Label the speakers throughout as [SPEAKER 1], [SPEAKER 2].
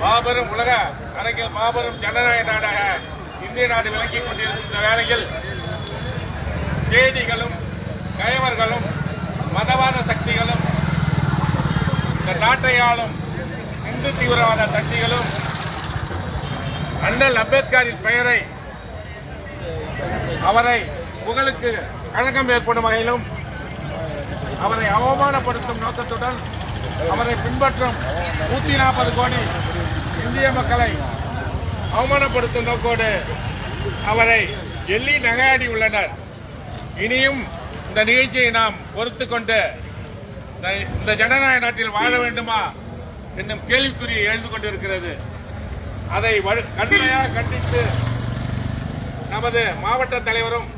[SPEAKER 1] மாபெரும் உலக அரங்கில் மாபெரும் ஜனநாயக நாடாக இந்திய நாடு விளங்கிக் கொண்டிருக்கின்ற வேளையில் கேடிகளும் கயவர்களும் மதவாத சக்திகளும் இந்த நாட்டை ஆளும் இந்து தீவிரவாத சக்திகளும் அண்ணல் அம்பேத்கரின் பெயரை அவரை புகழுக்கு கழகம் ஏற்படும் வகையிலும் அவரை அவமானப்படுத்தும் நோக்கத்துடன் அவரை பின்பற்றும் நூத்தி நாற்பது கோடி இந்திய மக்களை அவமானப்படுத்தும் நோக்கோடு அவரை எள்ளி நகையாடி உள்ளனர். இனியும் இந்த நிகழ்ச்சியை நாம் பொறுத்து கொண்டு இந்த- இந்த ஜனநாயக நாட்டில் வாழ வேண்டுமா என்னும் கேள்விக்குறி எழுந்து கொண்டிருக்கிறது. அதை வலு- கடுமையாக கண்டித்து நமது மாவட்ட தலைவரும்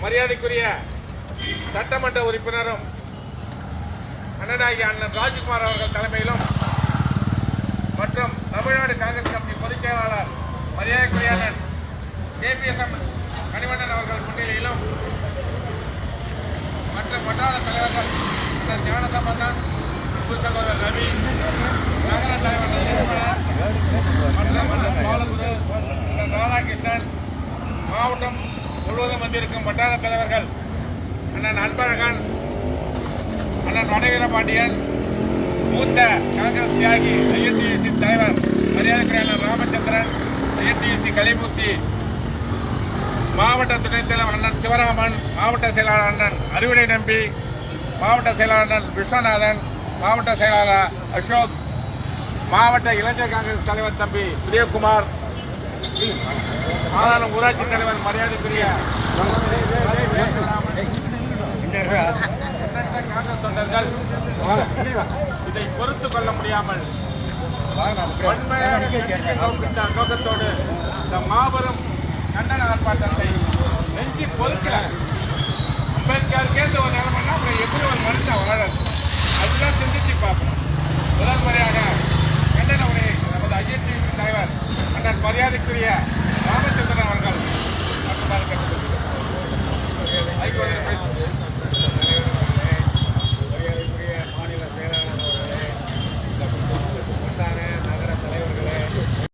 [SPEAKER 1] மரியாதைக்குரிய சட்டமன்ற உறுப்பினரும் அண்ணனாகி அண்ணன் ராஜ்குமார் அவர்கள் தலைமையிலும் தமிழ்நாடு காங்கிரஸ் கமிட்டி பொதுச் செயலாளர் மரியாதைக்குரிய அண்ணன் கேபிஎஸ்எம் மணிவண்ணன் அவர்கள் முன்னிலையிலும் மற்ற வட்டார தலைவர்கள் அண்ணன் ஞானசம்பந்தன் அன்பு சகோதரர் ரவி நகர தலைவர் மற்றும் பாலகுரு ராதாகிருஷ்ணன் மாவட்டம் முழுவதும் வந்திருக்கும் வட்டார தலைவர்கள் அண்ணன் அன்பழகன் அண்ணன் வடவீரபாண்டியன் மூத்த காங்கிரஸ் தியாகி ஐஎன்டிஎஸ்சி மரியாதைக்குரிய ராமச்சந்திரன் ஐஎன்டிஎஸ்சி கலிமூர்த்தி மாவட்ட துணைத் தலைவர் அண்ணன் சிவராமன் மாவட்ட செயலாளர் அண்ணன் அறுவடை நம்பி மாவட்ட செயலாளர் அண்ணன் விஸ்வநாதன் மாவட்ட செயலாளர் அசோக் மாவட்ட இளைஞர் காங்கிரஸ் தலைவர் தம்பி பிரியகுமார் ஆதாரம் ஊராட்சி தலைவர் மரியாதைக்குரிய காங்கிரஸ் தொண்டர்கள் இதை பொறுத்துக் கொள்ள முடியாமல் இந்த நோக்கத்தோடு இந்த மாபெரும் கண்டன ஆர்ப்பாட்டத்தை நெஞ்சு பொறுக்கல அம்பேத்கருக்கேற்ற ஒரு நிலைமைன்னா அப்புறம் எப்படி ஒரு மனுஷன் வாழறது அதுதான் சிந்திச்சு பார்ப்போம் முதல் முறையாக கண்டன உரை நமது ஐஎன்டிசி தலைவர் அண்ணன் மரியாதைக்குரிய ராமச்சந்திரன் அவர்கள் மட்டும்தான் கட்டுப்படுத்தி ஐகோட்டில்